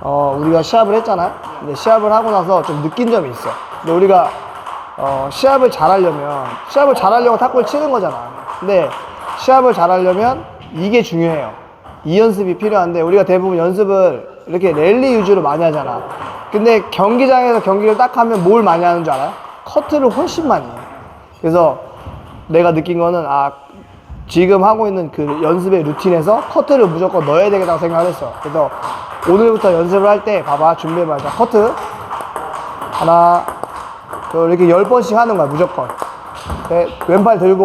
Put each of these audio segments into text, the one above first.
어, 우리가 시합을 했잖아요. 근데 시합을 하고 나서 좀 느낀 점이 있어. 근데 우리가 어, 시합을 잘하려면 시합을 잘하려고 탁구를 치는 거잖아. 근데 시합을 잘하려면 이게 중요해요. 이 연습이 필요한데 우리가 대부분 연습을 이렇게 랠리 위주로 많이 하잖아. 근데 경기장에서 경기를 딱 하면 뭘 많이 하는 줄 알아요? 커트를 훨씬 많이 해. 그래서 내가 느낀 거는 아 지금 하고 있는 그 연습의 루틴에서 커트를 무조건 넣어야 되겠다고 생각을 했어. 그래서 오늘부터 연습을 할 때 봐봐 준비해봐. 자 커트 하나 또 이렇게 열 번씩 하는 거야 무조건. 네, 왼팔 들고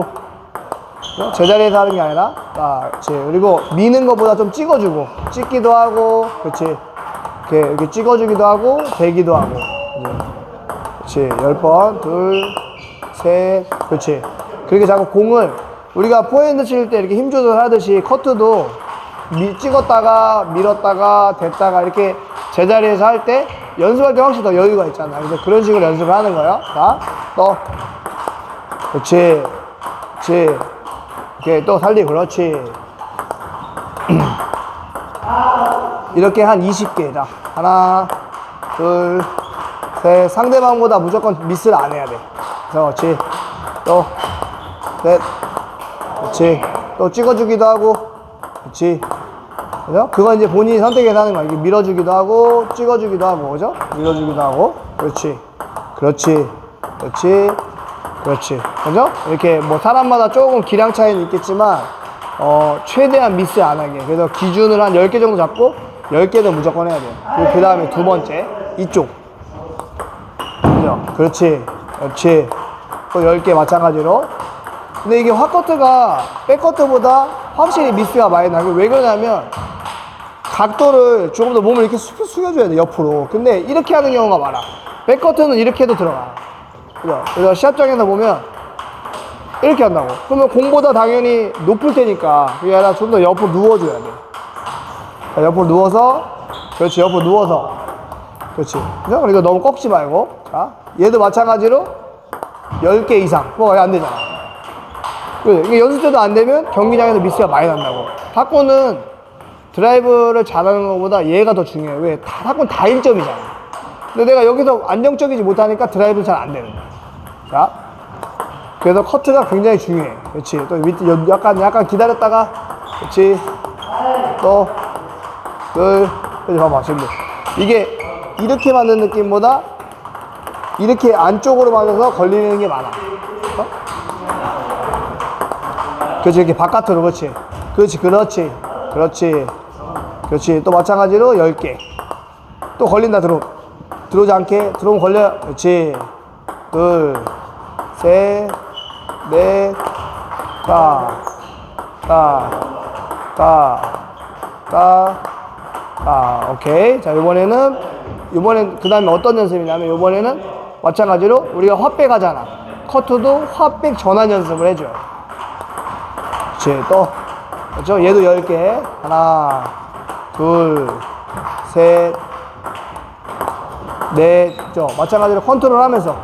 어? 제자리에서 하는 게 아니라 아, 그렇지. 그리고 미는 것보다 좀 찍어주고 찍기도 하고 그렇지. 이렇게, 이렇게 찍어주기도 하고 대기도 하고 그렇지. 열 번, 둘, 셋, 그렇지. 그렇게 자꾸 공을 우리가 포핸드 칠 때 이렇게 힘 조절하듯이 커트도 미, 찍었다가 밀었다가 됐다가 이렇게 제자리에서 할 때 연습할 때 확실히 더 여유가 있잖아. 그래서 그런 식으로 연습을 하는 거예요. 자, 또. 그렇지. 그렇지. 이렇게 또 살리, 그렇지. 이렇게 한 20개. 자, 하나, 둘, 셋. 상대방보다 무조건 미스를 안 해야 돼. 그렇지. 또, 셋. 그렇지. 또 찍어주기도 하고. 그렇지. 그죠? 그건 이제 본인이 선택해서 하는 거야. 이게 밀어주기도 하고, 찍어주기도 하고, 그죠? 밀어주기도 하고. 그렇지. 그렇지. 그렇지. 그렇지. 그죠? 이렇게 뭐 사람마다 조금 기량 차이는 있겠지만, 어, 최대한 미스 안 하게. 그래서 기준을 한 10개 정도 잡고, 10개는 무조건 해야 돼요. 그리고 그 다음에 두 번째, 이쪽. 그죠? 그렇지. 그렇지. 또 10개 마찬가지로. 근데 이게 핫커트가 백커트보다 확실히 미스가 많이 나고 왜 그러냐면 각도를 조금 더 몸을 이렇게 숙여, 숙여줘야 돼 옆으로. 근데 이렇게 하는 경우가 많아. 백커트는 이렇게 해도 들어가. 그죠? 그래서 시합장에서 보면 이렇게 한다고. 그러면 공보다 당연히 높을 테니까 그게 아니라 좀 더 옆으로 누워줘야 돼. 자, 옆으로 누워서 그렇지 옆으로 누워서. 그렇지. 그죠? 그리고 너무 꺾지 말고. 자 얘도 마찬가지로 10개 이상. 뭐가 안 되잖아. 그래, 이게 연습 때도 안 되면 경기장에서 미스가 많이 난다고. 탁구는 드라이브를 잘하는 것보다 얘가 더 중요해. 왜? 다, 탁구는 다 1점이잖아. 근데 내가 여기서 안정적이지 못하니까 드라이브는 잘안 되는 거야. 자. 그래서 커트가 굉장히 중요해. 그렇지. 또 여- 약간, 약간 기다렸다가, 그렇지. 또, 둘, 그렇지. 봐봐, 지금. 이게 이렇게 맞는 느낌보다 이렇게 안쪽으로 맞아서 걸리는 게 많아. 어? 그렇지 이렇게 바깥으로 그렇지 그렇지 그렇지 그렇지 그렇지. 또 마찬가지로 10개. 또 걸린다 들어. 들어오지 않게. 들어오면 걸려. 그렇지. 둘 셋 넷 다 다 다 다 다. 오케이. 자 이번에는 이번엔 그 다음에 어떤 연습이냐면 이번에는 마찬가지로 우리가 헛백 하잖아. 커트도 헛백 전환 연습을 해줘요. 그렇지. 또 그렇죠? 얘도 10개. 하나 둘 셋넷 저 마찬가지로 컨트롤 하면서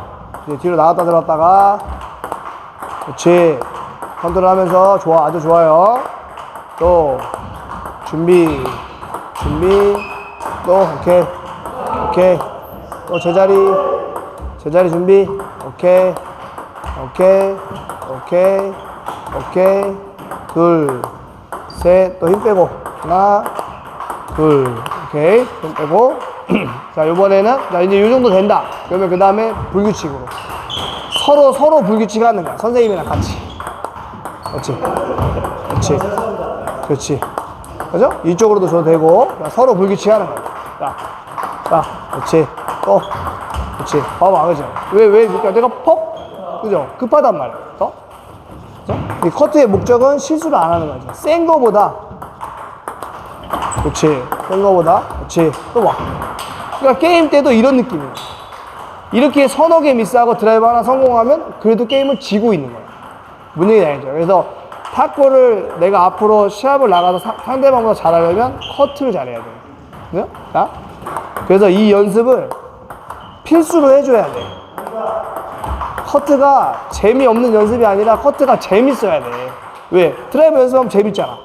뒤로 나갔다 들었다가 그렇지. 컨트롤 하면서 좋아 아주 좋아요. 또 준비 준비. 또 오케이 오케이. 또 제자리 제자리 준비. 오케이 오케이 오케이 오케이. 둘, 셋, 또 힘 빼고. 하나, 둘, 오케이. 힘 빼고. 자, 요번에는, 자, 이제 요 정도 된다. 그러면 그 다음에 불규칙으로. 서로, 서로 불규칙 하는 거야. 선생님이랑 같이. 그렇지. 그렇지. 그렇지. 그죠? 이쪽으로도 줘도 되고. 자, 서로 불규칙 하는 거야. 자, 자, 그렇지. 또. 그렇지. 봐봐, 그죠? 왜, 왜, 그러니까 내가 퍽? 그죠? 급하단 말이야. 더? 그죠? 이 커트의 목적은 실수를 안 하는 거죠. 센 거보다. 그렇지. 센 거보다. 그렇지. 또 와. 그러니까 게임 때도 이런 느낌이에요. 이렇게 서너 개 미스하고 드라이브 하나 성공하면 그래도 게임을 지고 있는. 무슨 얘기인지 알죠? 그래서 탁구를 내가 앞으로 시합을 나가서 사- 상대방보다 잘하려면 커트를 잘해야 돼요. 그죠? 자? 그래서 이 연습을 필수로 해줘야 돼. 커트가 재미없는 연습이 아니라 커트가 재밌어야 돼. 왜? 드라이브 연습하면 재밌잖아.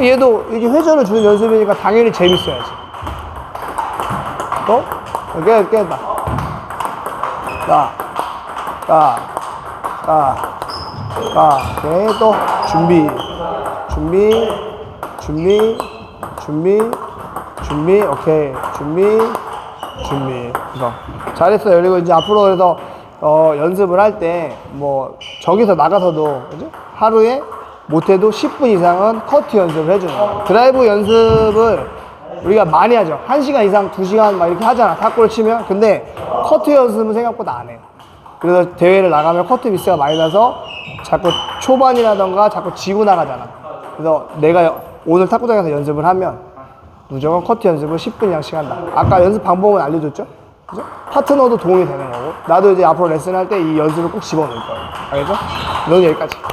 얘도 이게 회전을 주는 연습이니까 당연히 재밌어야지. 또. 자, 자, 자, 자, 오케이, 또 준비, 준비, 준비, 준비, 준비, 오케이, 준비, 준비. 이거 잘했어요. 그리고 이제 앞으로 그래서 어, 연습을 할 때 뭐 저기서 나가서도 그지? 하루에 못해도 10분 이상은 커트 연습을 해주는 거예요. 드라이브 연습을 우리가 많이 하죠. 1시간 이상, 2시간 막 이렇게 하잖아. 탁구를 치면. 근데 커트 연습은 생각보다 안 해요. 그래서 대회를 나가면 커트 미스가 많이 나서 자꾸 초반이라던가 자꾸 지고 나가잖아. 그래서 내가 오늘 탁구장에서 연습을 하면 무조건 커트 연습을 10분 이상씩 한다. 아까 연습 방법은 알려줬죠? 그죠? 파트너도 도움이 되는 거고 나도 이제 앞으로 레슨 할 때 이 연습을 꼭 집어넣을 거예요. 알겠죠? 너는 여기까지.